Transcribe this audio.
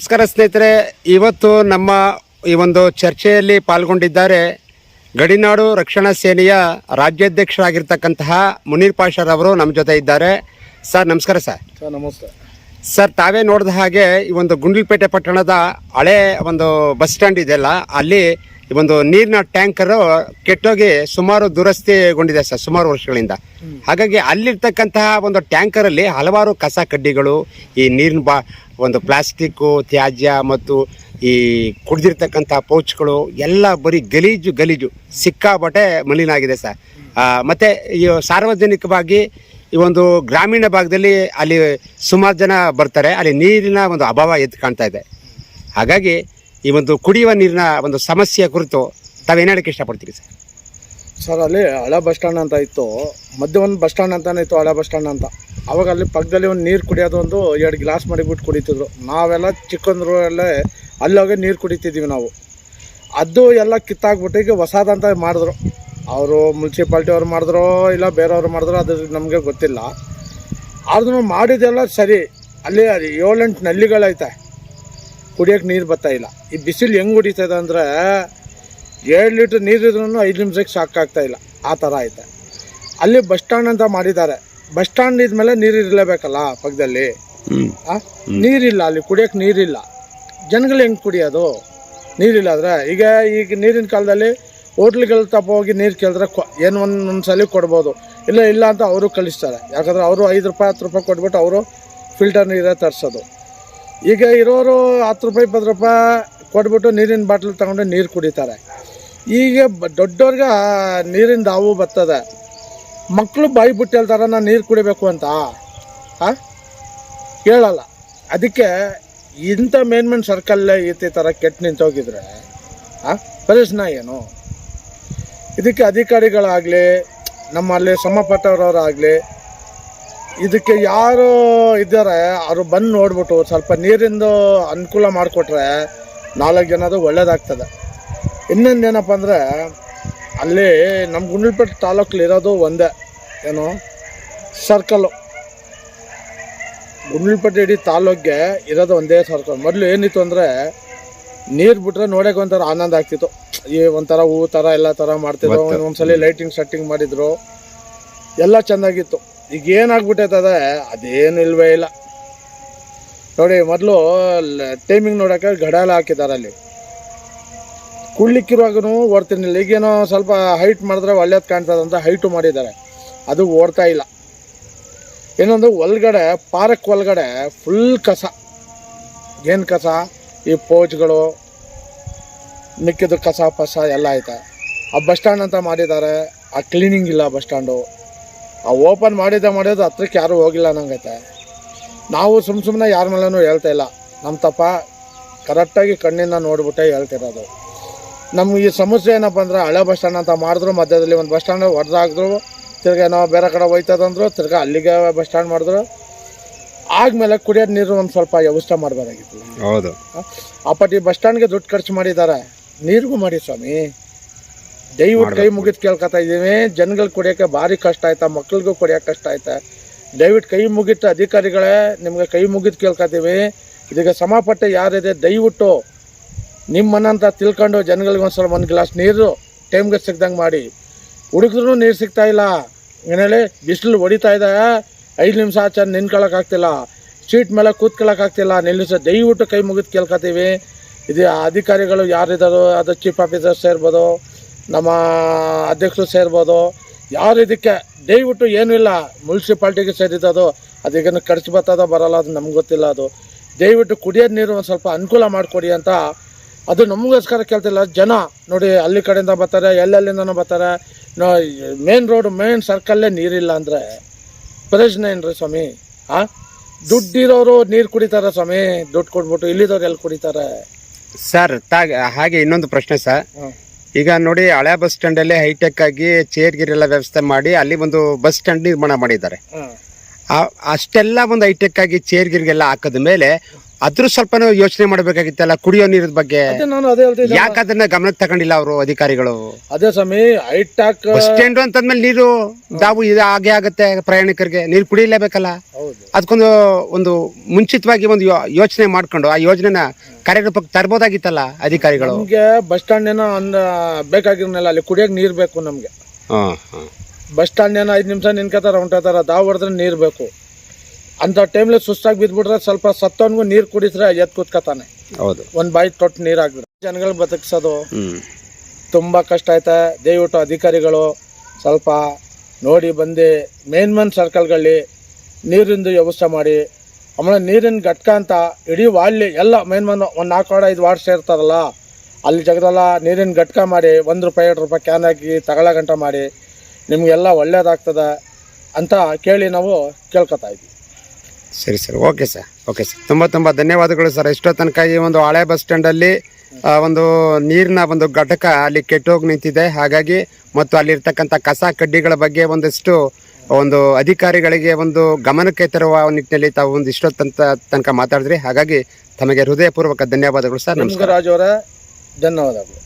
ನಮಸ್ಕಾರ ಸ್ನೇಹಿತರೆ ಇವತ್ತು ನಮ್ಮ ಈ ಒಂದು ಚರ್ಚೆಯಲ್ಲಿ ಪಾಲ್ಗೊಂಡಿದ್ದಾರೆ ಗಡಿನಾಡು ರಕ್ಷಣಾ ಸೇನೆಯ ರಾಜ್ಯಾಧ್ಯಕ್ಷರಾಗಿರ್ತಕ್ಕಂತಹ ಮುನೀರ್ ಅವರು ನಮ್ಮ ಜೊತೆ ಇದ್ದಾರೆ. ಸರ್ ನಮಸ್ಕಾರ ಸರ್. ಸರ್ ನಮಸ್ತೆ. ಸರ್ ತಾವೇ ನೋಡಿದ ಹಾಗೆ ಈ ಒಂದು ಗುಂಡ್ಲಪೇಟೆ ಪಟ್ಟಣದ ಹಳೆ ಒಂದು ಬಸ್ ಸ್ಟ್ಯಾಂಡ್ ಇದೆಯಲ್ಲ ಅಲ್ಲಿ ಈ ಒಂದು ನೀರಿನ ಟ್ಯಾಂಕರು ಕೆಟ್ಟೋಗಿ ಸುಮಾರು ದುರಸ್ತಿಗೊಂಡಿದೆ ಸರ್ ಸುಮಾರು ವರ್ಷಗಳಿಂದ. ಹಾಗಾಗಿ ಅಲ್ಲಿರ್ತಕ್ಕಂತಹ ಒಂದು ಟ್ಯಾಂಕರಲ್ಲಿ ಹಲವಾರು ಕಸ ಕಡ್ಡಿಗಳು ಈ ನೀರಿನ ಬಾ ಒಂದು ಪ್ಲಾಸ್ಟಿಕ್ಕು ತ್ಯಾಜ್ಯ ಮತ್ತು ಈ ಕುಡ್ದಿರ್ತಕ್ಕಂಥ ಪೌಚ್ಗಳು ಎಲ್ಲ ಬರೀ ಗಲೀಜು ಗಲೀಜು. ಸಿಕ್ಕಾಬಟ್ಟೆ ಮಲಿನಾಗಿದೆ ಸರ್. ಮತ್ತು ಮತ್ತೆ ಈ ಸಾರ್ವಜನಿಕವಾಗಿ ಈ ಒಂದು ಗ್ರಾಮೀಣ ಭಾಗದಲ್ಲಿ ಅಲ್ಲಿ ಸುಮಾರು ಜನ ಬರ್ತಾರೆ. ಅಲ್ಲಿ ನೀರಿನ ಒಂದು ಅಭಾವ ಎದ್ದು ಕಾಣ್ತಾ ಇದೆ. ಹಾಗಾಗಿ ಈ ಒಂದು ಕುಡಿಯುವ ನೀರಿನ ಒಂದು ಸಮಸ್ಯೆ ಕುರಿತು ತಾವೇನು ಹೇಳಕ್ಕೆ ಇಷ್ಟಪಡ್ತೀರಿ ಸರ್? ಸರ್, ಅಲ್ಲಿ ಹಳೆ ಬಸ್ ಸ್ಟ್ಯಾಂಡ್ ಅಂತ ಇತ್ತು. ಮಧ್ಯ ಒಂದು ಬಸ್ ಸ್ಟ್ಯಾಂಡ್ ಅಂತಲೇ ಇತ್ತು, ಹಳೆ ಬಸ್ ಸ್ಟ್ಯಾಂಡ್ ಅಂತ. ಅವಾಗ ಅಲ್ಲಿ ಪಕ್ಕದಲ್ಲಿ ಒಂದು ನೀರು ಕುಡಿಯೋದು ಒಂದು ಎರಡು ಗ್ಲಾಸ್ ಮಾಡಿಬಿಟ್ಟು ಕುಡಿತಿದ್ರು. ನಾವೆಲ್ಲ ಚಿಕ್ಕಂದ್ರು ಎಲ್ಲ ಅಲ್ಲಿ ಹೋಗಿ ನೀರು ಕುಡಿತಿದ್ದೀವಿ ನಾವು. ಅದು ಎಲ್ಲ ಕಿತ್ತಾಕ್ಬಿಟ್ಟು ಈಗ ಹೊಸದಂತ ಮಾಡಿದ್ರು. ಅವರು ಮುನ್ಸಿಪಾಲ್ಟಿ ಅವ್ರು ಮಾಡಿದ್ರೋ ಇಲ್ಲ ಬೇರೆಯವ್ರು ಮಾಡಿದ್ರೋ ಅದು ನಮಗೆ ಗೊತ್ತಿಲ್ಲ. ಆದ್ರೂ ಮಾಡಿದೆಲ್ಲ ಸರಿ. ಅಲ್ಲಿ ಏಳೆಂಟು ನಲ್ಲಿಗಳೈತೆ. ಕುಡಿಯೋಕ್ಕೆ ನೀರು ಬರ್ತಾಯಿಲ್ಲ ಈ ಬಿಸಿಲು ಹೆಂಗೆ ಹೊಡಿತದೆ ಅಂದರೆ ಎರಡು ಲೀಟ್ರ್ ನೀರಿದ್ರೂ ಐದು ನಿಮಿಷಕ್ಕೆ ಸಾಕಾಗ್ತಾಯಿಲ್ಲ ಆ ಥರ ಐತೆ. ಅಲ್ಲಿ ಬಸ್ ಸ್ಟ್ಯಾಂಡ್ ಅಂತ ಮಾಡಿದ್ದಾರೆ. ಬಸ್ ಸ್ಟ್ಯಾಂಡ್ ಇದ್ಮೇಲೆ ನೀರು ಇರಲೇಬೇಕಲ್ಲ ಪಕ್ಕದಲ್ಲಿ? ಆ? ನೀರಿಲ್ಲ ಅಲ್ಲಿ ಕುಡಿಯೋಕೆ ನೀರಿಲ್ಲ. ಜನಗಳು ಹೆಂಗೆ ಕುಡಿಯೋದು? ನೀರಿಲ್ಲ ಅಂದರೆ ಈಗ ಈಗ ನೀರಿನ ಕಾಲದಲ್ಲಿ ಹೋಟ್ಲ್ಗಳ ತಪ್ಪ ಹೋಗಿ ನೀರು ಕೇಳಿದ್ರೆ ಕೊ ಏನು ಒಂದು ಸಲ ಕೊಡ್ಬೋದು. ಇಲ್ಲ ಇಲ್ಲ ಅಂತ ಅವರು ಕಳಿಸ್ತಾರೆ. ಯಾಕಂದ್ರೆ ಅವರು ಐದು ರೂಪಾಯಿ ಹತ್ತು ರೂಪಾಯಿ ಕೊಟ್ಬಿಟ್ಟು ಅವರು ಫಿಲ್ಟರ್ ನೀರೇ ತರಿಸೋದು. ಈಗ ಇರೋರು ಹತ್ತು ರೂಪಾಯಿ ಇಪ್ಪತ್ತು ರೂಪಾಯಿ ಕೊಟ್ಬಿಟ್ಟು ನೀರಿನ ಬಾಟ್ಲ್ ತಗೊಂಡು ನೀರು ಕುಡಿತಾರೆ. ಈಗ ಬ ದೊಡ್ಡವ್ರಿಗೆ ನೀರಿನ ಹಾವು ಬರ್ತದೆ. ಮಕ್ಕಳು ಬಾಯಿ ಬಿಟ್ಟು ಹೇಳ್ತಾರೆ ನಾನು ನೀರು ಕುಡಿಬೇಕು ಅಂತ. ಹಾಂ ಹೇಳಲ್ಲ ಅದಕ್ಕೆ ಇಂಥ ಮೇನ್ ಮೇನ್ ಸರ್ಕಲ್ಲೇ ಈ ಥರ ಕೆಟ್ಟು ನಿಂತೋಗಿದ್ರೆ ಹಾಂ ಪ್ರಯೋಜನ ಏನು? ಇದಕ್ಕೆ ಅಧಿಕಾರಿಗಳಾಗಲಿ, ನಮ್ಮಲ್ಲಿ ಸಮಪಟ್ಟವರವರಾಗಲಿ, ಇದಕ್ಕೆ ಯಾರು ಇದ್ದಾರೆ, ಅವರು ಬಂದು ನೋಡ್ಬಿಟ್ಟು ಸ್ವಲ್ಪ ನೀರಿಂದು ಅನುಕೂಲ ಮಾಡಿಕೊಟ್ರೆ ನಾಲ್ಕು ಜನದು ಒಳ್ಳೇದಾಗ್ತದೆ. ಇನ್ನೊಂದೇನಪ್ಪ ಅಂದರೆ, ಅಲ್ಲಿ ನಮ್ಮ ಗುಂಡ್ಲಪೇಟೆ ತಾಲೂಕಲ್ಲಿರೋದು ಒಂದೇ. ಏನು? ಸರ್ಕಲ್ಲು ಗುಂಡ್ಲಪೇಟೆ ಇಡೀ ತಾಲೂಕಿಗೆ ಇರೋದು ಒಂದೇ ಸರ್ಕಲ್. ಮೊದಲು ಏನಿತ್ತು ಅಂದರೆ ನೀರು ಬಿಟ್ರೆ ನೋಡೋಕೆ ಒಂಥರ ಆನಂದ ಆಗ್ತಿತ್ತು. ಈ ಒಂಥರ ಹೂ ಥರ ಎಲ್ಲ ಥರ ಮಾಡ್ತಿದ್ರು. ಒಂದೊಂದ್ಸಲ ಒಂದ್ಸಲಿ ಲೈಟಿಂಗ್ ಸೆಟ್ಟಿಂಗ್ ಮಾಡಿದ್ರು. ಎಲ್ಲ ಚೆನ್ನಾಗಿತ್ತು. ಈಗ ಏನಾಗ್ಬಿಟ್ಟೈತದೆ ಅದೇನು ಇಲ್ವೇ ಇಲ್ಲ. ನೋಡಿ ಮೊದಲು ಟೈಮಿಂಗ್ ನೋಡೋಕೆ ಗಡಾಲ ಹಾಕಿದ್ದಾರೆ ಅಲ್ಲಿ. ಕುಳ್ಳಿಕ್ಕಿರುವಾಗೂ ಓಡ್ತಿರ್ಲಿಲ್ಲ ಈಗೇನೋ ಸ್ವಲ್ಪ ಹೈಟ್ ಮಾಡಿದ್ರೆ ಒಳ್ಳೇದು ಕಾಣ್ತದೆ ಅಂತ ಹೈಟು ಮಾಡಿದ್ದಾರೆ. ಅದು ಓಡ್ತಾ ಇಲ್ಲ. ಇನ್ನೊಂದು ಒಳಗಡೆ ಪಾರ್ಕ್ ಒಳಗಡೆ ಫುಲ್ ಕಸ. ಏನು ಕಸ? ಈ ಪೋಚ್ಗಳು ಮಿಕ್ಕಿದ ಕಸ, ಪಸ ಎಲ್ಲ ಐತೆ. ಆ ಬಸ್ ಸ್ಟ್ಯಾಂಡ್ ಅಂತ ಮಾಡಿದ್ದಾರೆ. ಆ ಕ್ಲೀನಿಂಗ್ ಇಲ್ಲ ಬಸ್ ಸ್ಟ್ಯಾಂಡು ಆ ಓಪನ್ ಮಾಡಿದ್ದೆ, ಮಾಡಿದ್ದು, ಹತ್ರಕ್ಕೆ ಯಾರೂ ಹೋಗಿಲ್ಲ ನಂಗೈತೆ. ನಾವು ಸುಮ್ಮ ಸುಮ್ಮನೆ ಯಾರ ಮೇಲೂ ಹೇಳ್ತಾ ಇಲ್ಲ. ನಮ್ಮ ತಪ್ಪ ಕರೆಕ್ಟಾಗಿ ಕಣ್ಣಿಂದ ನೋಡ್ಬಿಟ್ಟೆ ಹೇಳ್ತಿರೋದು. ನಮ್ಗೆ ಈ ಸಮಸ್ಯೆ ಏನಪ್ಪ ಅಂದ್ರೆ ಹಳೆ ಬಸ್ ಸ್ಟ್ಯಾಂಡ್ ಅಂತ ಮಾಡಿದ್ರು, ಮಧ್ಯದಲ್ಲಿ ಒಂದು ಬಸ್ ಸ್ಟ್ಯಾಂಡ್ ಹೊಡೆದಾಕಿದ್ರು ತಿರ್ಗಾ ನಾವು ಬೇರೆ ಕಡೆ ಹೋಯ್ತದಂದ್ರು ತಿರ್ಗಾ ಅಲ್ಲಿಗೆ ಬಸ್ ಸ್ಟ್ಯಾಂಡ್ ಮಾಡಿದ್ರು. ಆದ್ಮೇಲೆ ಕುಡಿಯೋದು ನೀರು ಒಂದು ಸ್ವಲ್ಪ ವ್ಯವಸ್ಥೆ ಮಾಡಬೇಕಾಗಿತ್ತು ಹೌದು. ಆ ಪಟ್ಟಿ ಬಸ್ ಸ್ಟ್ಯಾಂಡ್ಗೆ ದುಡ್ಡು ಖರ್ಚು ಮಾಡಿದ್ದಾರೆ ನೀರಿಗೂ ಮಾಡಿ ಸ್ವಾಮಿ. ದಯವಿಟ್ಟು ಕೈ ಮುಗಿದು ಕೇಳ್ಕೊತಾ ಇದ್ದೀವಿ. ಜನಗಳು ಕುಡಿಯೋಕ್ಕೆ ಭಾರಿ ಕಷ್ಟ ಆಯ್ತಾ ಮಕ್ಳಿಗೂ ಕುಡಿಯೋಕೆ ಕಷ್ಟ ಆಯ್ತಾ. ದಯವಿಟ್ಟು ಕೈ ಮುಗಿತು ಅಧಿಕಾರಿಗಳೇ ನಿಮ್ಗೆ ಕೈ ಮುಗಿದು ಕೇಳ್ಕೊತೀವಿ. ಇದೀಗ ಸಮಪಟ್ಟೆ ಯಾರಿದೆ ದಯವಿಟ್ಟು ನಿಮ್ಮನ್ನಂತ ತಿಳ್ಕೊಂಡು ಜನಗಳಿಗೆ ಒಂದು ಸ್ವಲ್ಪ ಒಂದು ಗ್ಲಾಸ್ ನೀರು ಟೈಮ್ಗೆ ಸಿಗ್ದಂಗೆ ಮಾಡಿ. ಹುಡುಗರು ನೀರು ಸಿಗ್ತಾ ಇಲ್ಲ. ಏನೇಳಿ ಬಿಸಿಲು ಹೊಡಿತಾ ಇದೆ. ಐದು ನಿಮಿಷ ಆಚೆ ನಿಂತ್ಕೊಳ್ಳೋಕ್ಕಾಗ್ತಿಲ್ಲ ಸೀಟ್ ಮೇಲೆ ಕೂತ್ಕೊಳ್ಳೋಕ್ಕಾಗ್ತಿಲ್ಲ ನಿಲ್ಲಿಸ. ದಯವಿಟ್ಟು ಕೈ ಮುಗಿದು ಕೇಳ್ಕೊತೀವಿ. ಇದು ಅಧಿಕಾರಿಗಳು ಯಾರಿದ್ದಾರೋ ಅದು ಚೀಫ್ ಆಫೀಸರ್ ಸೇರ್ಬೋದು, ನಮ್ಮ ಅಧ್ಯಕ್ಷರು ಸೇರ್ಬೋದು, ಯಾರು ಇದಕ್ಕೆ? ದಯವಿಟ್ಟು ಏನೂ ಇಲ್ಲ. ಮುನ್ಸಿಪಾಲ್ಟಿಗೆ ಸೇರಿದ್ದದು ಅದೀಗೇನು ಖರ್ಚು ಬರ್ತದೋ ಬರಲ್ಲ ಅದು ನಮ್ಗೆ ಗೊತ್ತಿಲ್ಲ ಅದು. ದಯವಿಟ್ಟು ಕುಡಿಯೋದು ನೀರು ಒಂದು ಸ್ವಲ್ಪ ಅನುಕೂಲ ಮಾಡಿಕೊಡಿ ಅಂತ ಅದು ನಮಗೋಸ್ಕರ ಕೇಳ್ತಿಲ್ಲ ಜನ ನೋಡಿ ಅಲ್ಲಿ ಕಡೆಯಿಂದ ಬರ್ತಾರೆ ಎಲ್ಲೆಲ್ಲಿಂದನೂ ಬರ್ತಾರೆ. ಮೇನ್ ರೋಡ್ ಮೇನ್ ಸರ್ಕಲ್ಲೇ ನೀರಿಲ್ಲ ಅಂದರೆ ಪ್ರಯೋಜನ ಏನು ರೀ ಸ್ವಾಮಿ? ಹಾಂ ದುಡ್ಡಿರೋರು ನೀರು ಕುಡಿತಾರೆ ಸ್ವಾಮಿ ದುಡ್ಡು ಕೊಟ್ಬಿಟ್ಟು ಇಲ್ಲಿದವ್ರು ಎಲ್ಲಿ ಕುಡಿತಾರೆ? ಸರ್ ತಾಗ ಹಾಗೆ ಇನ್ನೊಂದು ಪ್ರಶ್ನೆ ಸರ್ ಈಗ ನೋಡಿ ಹಳೆ ಬಸ್ ಸ್ಟ್ಯಾಂಡಲ್ಲಿ ಹೈಟೆಕ್ ಆಗಿ ಚೇರ್ ಗಿರ್ ಎಲ್ಲ ವ್ಯವಸ್ಥೆ ಮಾಡಿ ಅಲ್ಲಿ ಒಂದು ಬಸ್ ಸ್ಟ್ಯಾಂಡ್ ನಿರ್ಮಾಣ ಮಾಡಿದ್ದಾರೆ. ಅಷ್ಟೆಲ್ಲ ಒಂದು ಹೈಟೆಕ್ ಆಗಿ ಚೇರ್ ಗಿರ್ಗೆಲ್ಲ ಹಾಕದ ಮೇಲೆ ಅದ್ರ ಸ್ವಲ್ಪ ಯೋಚನೆ ಮಾಡಬೇಕಾಗಿತ್ತಲ್ಲ ಕುಡಿಯೋ ನೀರಿನ ಬಗ್ಗೆ? ನಾನು ಅದೇ ಯಾಕೆ ಅದನ್ನ ಗಮನಕ್ಕೆ ತಗೊಂಡಿಲ್ಲ ಅವರು ಅಧಿಕಾರಿಗಳು? ಅದೇ ಸ್ವಾಮಿ ಹೈಟಾಕ್ ಬಸ್ ಸ್ಟ್ಯಾಂಡ್ ಅಂತಂದ್ಮೇಲೆ ನೀರು ದಾವು ಇದು ಹಾಗೆ ಆಗತ್ತೆ ಪ್ರಯಾಣಿಕರಿಗೆ ನೀರು ಕುಡಿಯಲೇಬೇಕಲ್ಲ? ಅದಕ್ಕೊಂದು ಒಂದು ಮುಂಚಿತವಾಗಿ ಒಂದು ಯೋಚನೆ ಮಾಡ್ಕೊಂಡು ಆ ಯೋಜನೆನ ಕಾರ್ಯರೂಪಕ್ಕೆ ತರ್ಬೋದಾಗಿತ್ತಲ್ಲ ಅಧಿಕಾರಿಗಳು? ನಮ್ಗೆ ಬಸ್ ಸ್ಟ್ಯಾಂಡ್ ಏನೋ ಬೇಕಾಗಿರ್ನಲ್ಲ ಅಲ್ಲಿ ಕುಡಿಯೋಕ್ ನೀರ್ ಬೇಕು ನಮ್ಗೆ. ಹಾ ಹ್ಮ್ ಬಸ್ ಸ್ಟ್ಯಾಂಡ್ ಏನೋ ಐದು ನಿಮಿಷ ನಿನ್ಕೋತಾರೆ ಹೊಂಟತಾರ ದಾವ್ ಹೊಡೆದ್ರೆ ನೀರು ಬೇಕು. ಅಂತ ಟೈಮ್ಲಿ ಸುಸ್ತಾಗಿ ಬಿದ್ಬಿಟ್ರೆ ಸ್ವಲ್ಪ ಸತ್ತವನಿಗೂ ನೀರು ಕುಡಿದ್ರೆ ಎದ್ದು ಕೂತ್ಕತಾನೆ. ಹೌದು. ಒಂದ್ ಬಾಯಿ ತೊಟ್ಟು ನೀರು ಹಾಕ್ಬಿಡ್ರೆ ಜನಗಳು ಬದುಕ್ಸೋದು ತುಂಬ ಕಷ್ಟ ಐತೆ. ದಯವಿಟ್ಟು ಅಧಿಕಾರಿಗಳು ಸ್ವಲ್ಪ ನೋಡಿ ಬಂದು ಮೇನ್ ಮೇನ್ ಸರ್ಕಲ್ಗಳಲ್ಲಿ ನೀರಿಂದು ವ್ಯವಸ್ಥೆ ಮಾಡಿ. ಆಮೇಲೆ ನೀರಿನ ಘಟಕ ಅಂತ ಇಡೀ ವಾರ್ಡ್ಲಿ ಎಲ್ಲ ಮೇನ್ ಮೇನ್ ಒಂದು ನಾಲ್ಕು ವಾರ್ಡ್ ಐದು ವಾರ್ಡ್ ಸೇರ್ತಾರಲ್ಲ ಅಲ್ಲಿ ಜಗದಲ್ಲ ನೀರಿನ ಘಟಕ ಮಾಡಿ ಒಂದು ರೂಪಾಯಿ ಎರಡು ರೂಪಾಯಿ ಕ್ಯಾನ್ ಹಾಕಿ ತಗೊಳ್ಳೋ ಗಂಟ ಮಾಡಿ. ನಿಮಗೆಲ್ಲ ಒಳ್ಳೇದಾಗ್ತದೆ ಅಂತ ಕೇಳಿ ನಾವು ಕೇಳ್ಕೊತಾ ಇದ್ವಿ. ಸರಿ sir okay sir okay sir. ತುಂಬ ತುಂಬ ಧನ್ಯವಾದಗಳು ಸರ್. ಎಷ್ಟೋ ತನಕ ಈ ಒಂದು ಹಳೆ ಬಸ್ ಸ್ಟ್ಯಾಂಡಲ್ಲಿ ಒಂದು ನೀರಿನ ಒಂದು ಘಟಕ ಅಲ್ಲಿ ಕೆಟ್ಟೋಗಿ ನಿಂತಿದೆ. ಹಾಗಾಗಿ ಮತ್ತು ಅಲ್ಲಿರ್ತಕ್ಕಂಥ ಕಸ ಕಡ್ಡಿಗಳ ಬಗ್ಗೆ ಒಂದಷ್ಟು ಒಂದು ಅಧಿಕಾರಿಗಳಿಗೆ ಒಂದು ಗಮನಕ್ಕೆ ತರುವ ನಿಟ್ಟಿನಲ್ಲಿ ತಾವು ಒಂದು ಇಷ್ಟೊತ್ತಂತ ತನಕ ಮಾತಾಡಿದ್ರಿ. ಹಾಗಾಗಿ ತಮಗೆ ಹೃದಯಪೂರ್ವಕ ಧನ್ಯವಾದಗಳು ಸರ್. ನಮಸ್ಕಾರ. ರಾಜವರ ಅವರೇ ಧನ್ಯವಾದಗಳು.